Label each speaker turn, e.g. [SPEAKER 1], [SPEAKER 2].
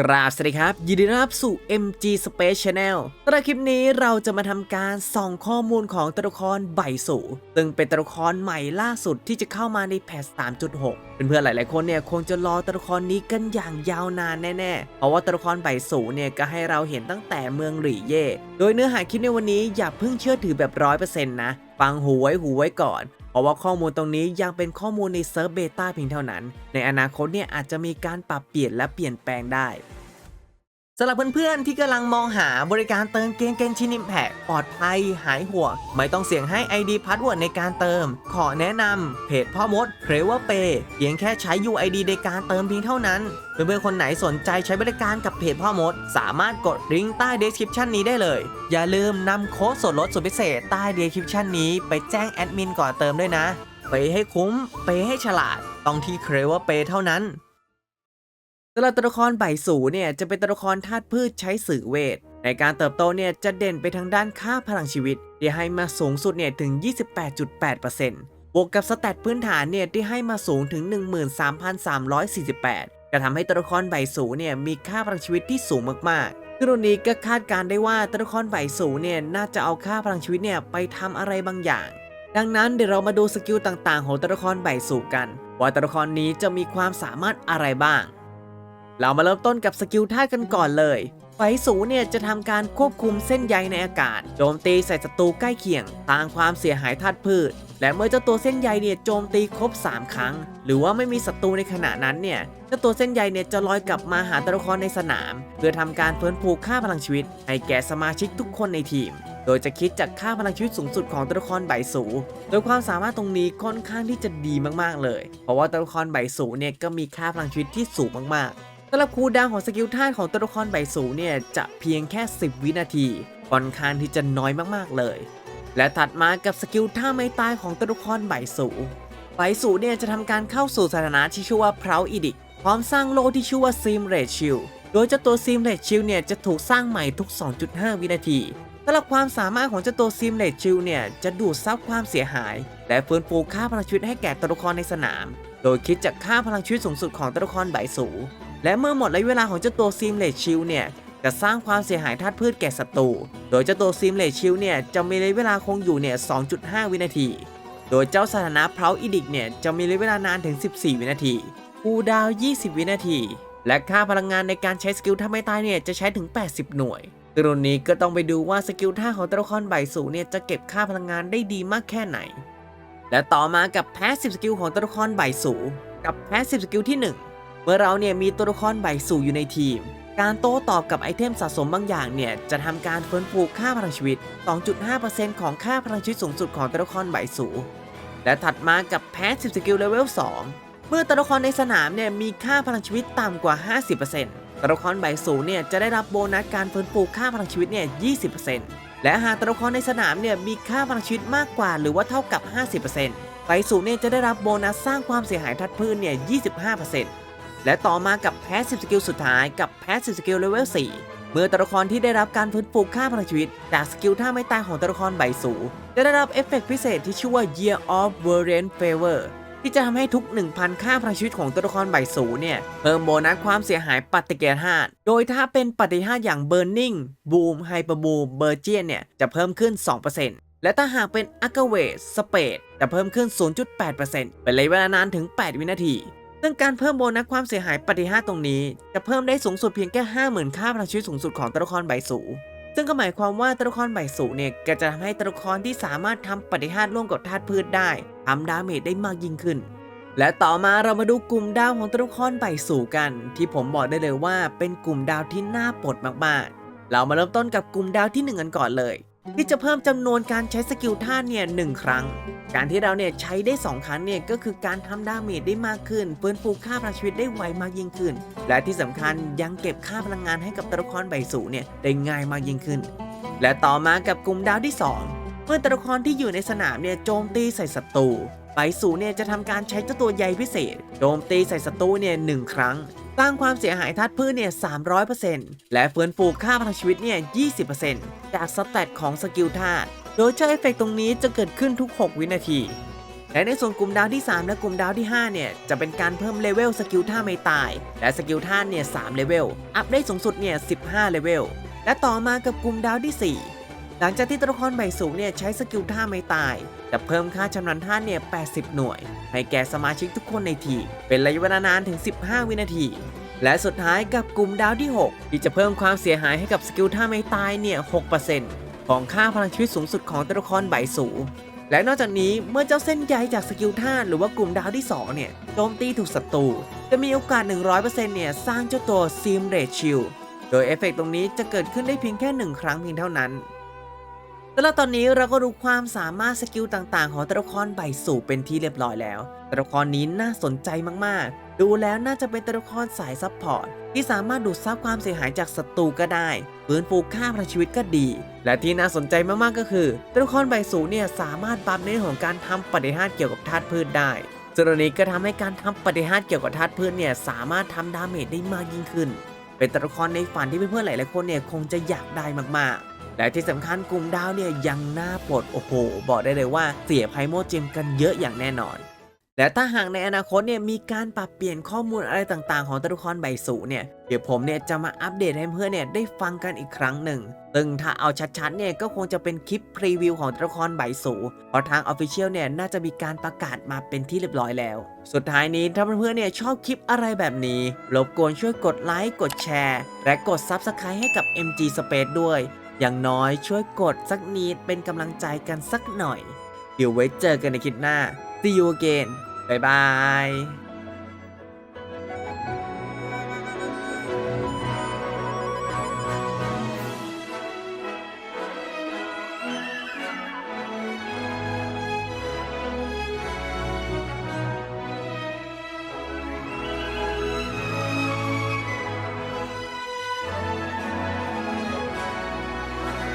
[SPEAKER 1] กราบสวัสดีครับ ยินดีต้อนรับสู่ MG Space Channel สำหรับคลิปนี้เราจะมาทำการส่องข้อมูลของตัวละครใบสูซึ่งเป็นตัวละครใหม่ล่าสุดที่จะเข้ามาในแพท3.6 เพื่อนๆหลาย ๆ คนเนี่ยคงจะรอตัวละครนี้กันอย่างยาวนานแน่ๆ เพราะว่าตัวละครใบสูเนี่ยก็ให้เราเห็นตั้งแต่เมืองหลี่เย่ โดยเนื้อหาคลิปในวันนี้อย่าเพิ่งเชื่อถือแบบร้อยเปอร์เซ็นต์นะ ฟังหูไว้หูไว้ก่อน ราะว่าข้อมูลตรงนี้ยังเป็นข้อมูลในเซิร์ฟเบต้าเพียงเท่านั้น ในอนาคตเนี่ยอาจจะมีการปรับเปลี่ยนและเปลี่ยนแปลงได้ สำหรับเพื่อนๆ ที่กำลังมองหาบริการเติมเกมเกนชินิมแพกปลอดภัย หายห่วงไม่ต้องเสี่ยงให้ ID พาสเวิร์ดในการเติม ขอแนะนำเพจพ่อมดเพรเวอร์เปเพียงแค่ใช้ UID ในการเติมเพียงเท่านั้น เพื่อนๆ คนไหนสนใจใช้บริการกับเพจพ่อมด สามารถกดลิงก์ใต้ description นี้ได้เลย อย่าลืมนำโค้ดส่วนลดสุดพิเศษใต้ description นี้ไปแจ้งแอดมินก่อนเติมด้วยนะ ไปให้คุ้ม ไปให้ฉลาด ต้องที่เครเวอร์เปเท่านั้น สำหรับตัวละครใบสูเนี่ยจะเป็นตัวละครธาตุพืชใช้สื่อเวท ในการเติบโตเนี่ยจะเด่นไปทางด้านค่าพลังชีวิต ที่ให้มาสูงสุดเนี่ยถึง 28.8%บวกกับสแตทพื้นฐานเนี่ยที่ให้มาสูงถึง 13,348ก็ทำให้ตัวละครใบสูเนี่ยมีค่าพลังชีวิตที่สูงมากๆซึ่งตรงนี้ก็คาดการได้ว่าตัวละครใบสูเนี่ยน่าจะเอาค่าพลังชีวิตเนี่ยไปทำอะไรบางอย่าง ดังนั้นเดี๋ยวเรามาดูสกิลต่างๆ ของตัวละครใบสูกัน ว่าตัวละครนี้จะมีความสามารถอะไรบ้าง เรามาเริ่มต้นกับสกิลท่ากันก่อนเลยไฟสูเนี่ยจะทำการควบคุมเส้นใยในอากาศ โจมตีใส่ศัตรูใกล้เคียงสร้างความเสียหายธาตุพืช และเมื่อเจ้าตัวเส้นใยเนี่ยโจมตีครบ 3 ครั้ง หรือว่าไม่มีศัตรูในขณะนั้นเนี่ยเจ้าตัวเส้นใยเนี่ยจะลอยกลับมาหาตัวละครในสนาม เพื่อทำการฟื้นฟูค่าพลังชีวิต ให้แก่สมาชิกทุกคนในทีม โดยจะคิดจากค่าพลังชีวิตสูงสุดของตัวละครใบสู โดยความสามารถตรงนี้ค่อนข้างที่จะดีมากๆเลย เพราะว่าตัวละครใบสูเนี่ยก็มีค่าพลังชีวิตที่สูงมากๆ สำหรับคูลดาวของสกิลท่าของตัวละครใบสูเนี่ยจะเพียงแค่ 10 วินาทีค่อนข้างที่จะน้อยมากๆเลย และถัดมากับสกิลท่าไม่ตายของตัวละครใบสูใบสูเนี่ยจะทำการเข้าสู่สถานะที่ชื่อว่าเพราอีดิกพร้อมสร้างโลที่ชื่อว่าซิมเรดชิลโดยเจ้าตัวซิมเรดชิลเนี่ยจะถูกสร้างใหม่ทุก 2.5 วินาทีสำหรับความสามารถของเจ้าตัวซิมเรดชิลเนี่ยจะดูดซับความเสียหาย และฟื้นฟูค่าพลังชีวิตให้แก่ตัวละครในสนาม โดยคิดจากค่าพลังชีวิตสูงสุดของตัวละครใบสู และเมื่อหมดระยะเวลาของเจ้าตัวซิมเลชิลเนี่ยจะสร้างความเสียหายธาตุพืชแก่ศัตรู โดยเจ้าตัวซิมเลชิลเนี่ยจะมีระยะเวลาคงอยู่เนี่ย 2.5 วินาที โดยเจ้าสถานะเพราอีดิกเนี่ยจะมีระยะเวลานานถึง 14 วินาทีคูดาว 20 วินาที และค่าพลังงานในการใช้สกิลท่าไม่ตายเนี่ยจะใช้ถึง 80 หน่วยตรงนี้ก็ต้องไปดูว่าสกิลท่าของตัวละครใบสูงเนี่ยจะเก็บค่าพลังงานได้ดีมากแค่ไหน และต่อมากับแพสซีฟสกิลของตัวละครใบสูงกับแพสซีฟสกิลที่ 1 เมื่อเราเนี่ยมีตัวละครใบสูงอยู่ในทีม การโต้ตอบกับไอเทมสะสมบางอย่างเนี่ยจะทำการฟื้นฟูค่าพลังชีวิต 2.5%ของค่าพลังชีวิตสูงสุดของตัวละครใบสูงและถัดมากับแพสซีฟสกิลเลเวล 2 เมื่อตัวละครในสนามเนี่ยมีค่าพลังชีวิตต่ำกว่า 50%ตัวละครใบสูงเนี่ยจะได้รับโบนัสการฟื้นฟูค่าพลังชีวิตเนี่ย 20%และหากตัวละครในสนามเนี่ยมีค่าพลังชีวิตมากกว่าหรือว่าเท่ากับ 50%ไฟสูงเนี่ยจะได้รับโบนัสสร้างความเสียหายทัดพื้นเนี่ย 25% และต่อมากับแพสซีฟสกิลสุดท้ายกับแพสซีฟสกิลเลเวล4เมื่อตัวละครที่ได้รับการฟื้นฟูค่าพลังชีวิต จากสกิลท่าไม่ตายของตัวละครใบสูจะได้รับเอฟเฟกต์พิเศษที่ชื่อว่า Year of v a r i a n t Favor ที่จะทำให้ทุก 1,000 ค่าพลังชีวิตของตัวละครใบสูเนี่ยเพิ่มโบนัสความเสียหายปฏิกิริยาโดยถ้าเป็นปฏิกิริยาอย่าง Burning Boom Hyper Boom b u r g i a n เนี่ยจะเพิ่มขึ้น 2%และถ้าหากเป็น a g a w a t Spade จะเพิ่มขึ้น 0.8%เป็นระยะเวลานานถึง 8 วินาที ซึ่งการเพิ่มโบนัสความเสียหายปฏิกิริยาธาตุตรงนี้ จะเพิ่มได้สูงสุดเพียงแค่ 50,000 ค่าพลังชีวิตสูงสุดของตัวละครใบสูงซึ่งก็หมายความว่าตัวละครใบสูงเนี่ยก็จะทำให้ตัวละครที่สามารถทำปฏิหารร่วมกับธาตุพืชได้ทำดาเมจได้มากยิ่งขึ้น และต่อมาเรามาดูกลุ่มดาวของตัวละครใบสูกัน ที่ผมบอกได้เลยว่าเป็นกลุ่มดาวที่น่าปลดมากๆ เรามาเริ่มต้นกับกลุ่มดาวที่1กันก่อนเลย ที่จะเพิ่มจำนวนการใช้สกิลท่าเนี่ยหนึ่งครั้ง การที่เราเนี่ยใช้ได้ 2 ครั้งเนี่ยก็คือการทำดาเมจได้มากขึ้นฟื้นฟูค่าพลังชีวิตได้ไวมากยิ่งขึ้น และที่สำคัญยังเก็บค่าพลังงานให้กับตัวละครใบสูเนี่ยได้ง่ายมากยิ่งขึ้น และต่อมากับกลุ่มดาวที่ 2 เมื่อตัวละครที่อยู่ในสนามเนี่ยโจมตีใส่ศัตรูใบสูเนี่ยจะทำการใช้เจ้าตัวใยพิเศษโจมตีใส่ศัตรูเนี่ยหนึ่งครั้ง สร้างความเสียหายทัดพืชเนี่ย 300%และฟื้นฟูค่าพลังชีวิตเนี่ย 20%จากสแตทของสกิลธาตุ โดยเจ้าเอฟเฟกต์ตรงนี้จะเกิดขึ้นทุก 6 วินาที และในส่วนกลุ่มดาวที่ 3 และกลุ่มดาวที่ 5 เนี่ย จะเป็นการเพิ่มเลเวลสกิลท่าไม่ตาย และสกิลท่าเนี่ย3เลเวล อัพได้สูงสุดเนี่ย 15 เลเวล และต่อมากับกลุ่มดาวที่ 4 หลังจากที่ตัวละครใหม่สูงเนี่ยใช้สกิลท่าไม่ตายจะเพิ่มค่าชำนาญท่าเนี่ย 80 หน่วย ให้แก่สมาชิกทุกคนในทีม เป็นระยะเวลานานถึง 15 วินาที และสุดท้ายกับกลุ่มดาวที่ 6 ที่จะเพิ่มความเสียหายให้กับสกิลท่าไม่ตายเนี่ย 6%ของค่าพลังชีวิตสูงสุดของตัวละครใบสูงและนอกจากนี้เมื่อเจ้าเส้นใยจากสกิลท่าหรือว่ากลุ่มดาวที่ 2 เนี่ยโจมตีถูกศัตรูจะมีโอกาส 100%เนี่ยสร้างเจ้าตัวซิมเรชิลโดยเอฟเฟกต์ตรงนี้จะเกิดขึ้นได้เพียงแค่ 1 ครั้งเพียงเท่านั้น แล้วตอนนี้เราก็รู้ความสามารถสกิลต่างๆ ของตัวละครใบสู่เป็นที่เรียบร้อยแล้วตัวละครนี้น่าสนใจมากๆ ดูแล้วน่าจะเป็นตัวละครสายซับพอร์ตที่สามารถดูดซับความเสียหายจากศัตรูก็ได้ฟื้นฟูค่าพลังชีวิตก็ดี และที่น่าสนใจมากๆก็คือตัวละครใบสูเนี่ยสามารถบัฟในเรื่องของการทำปฏิหารเกี่ยวกับธาตุพืชได้ซึ่งตรงนี้ก็ทำให้การทำปฏิหารเกี่ยวกับธาตุพืชเนี่ยสามารถทำดาเมจได้มากยิ่งขึ้น เป็นตัวละครในฝันที่เพื่อนๆหลายๆคนเนี่ยคงจะอยากได้มากๆ และที่สำคัญกลุ่มดาวเนี่ยยังน่าปลดโอ้โหบอกได้เลยว่าเสียไพโมเจมกันเยอะอย่างแน่นอนและถ้าหากในอนาคตเนี่ยมีการปรับเปลี่ยนข้อมูลอะไรต่างๆ ของตัวละครใบสูเนี่ยเดี๋ยวผมเนี่ยจะมาอัปเดตให้เพื่อนเนี่ยได้ฟังกันอีกครั้งหนึ่งซึ่งถ้าเอาชัดๆเนี่ยก็คงจะเป็นคลิปพรีวิวของตัวละครใบสูเพราะทาง Official เนี่ยน่าจะมีการประกาศมาเป็นที่เรียบร้อยแล้ว สุดท้ายนี้ถ้าเพื่อนๆเนี่ยชอบคลิปอะไรแบบนี้รบกวนช่วยกดไลค์กดแชร์ และกด Subscribe ให้กับ MG Space ด้วย อย่างน้อยช่วยกดสักนิดเป็นกำลังใจกันสักหน่อย เดี๋ยวไว้เจอกันในคลิปหน้า See you again บ๊ายบาย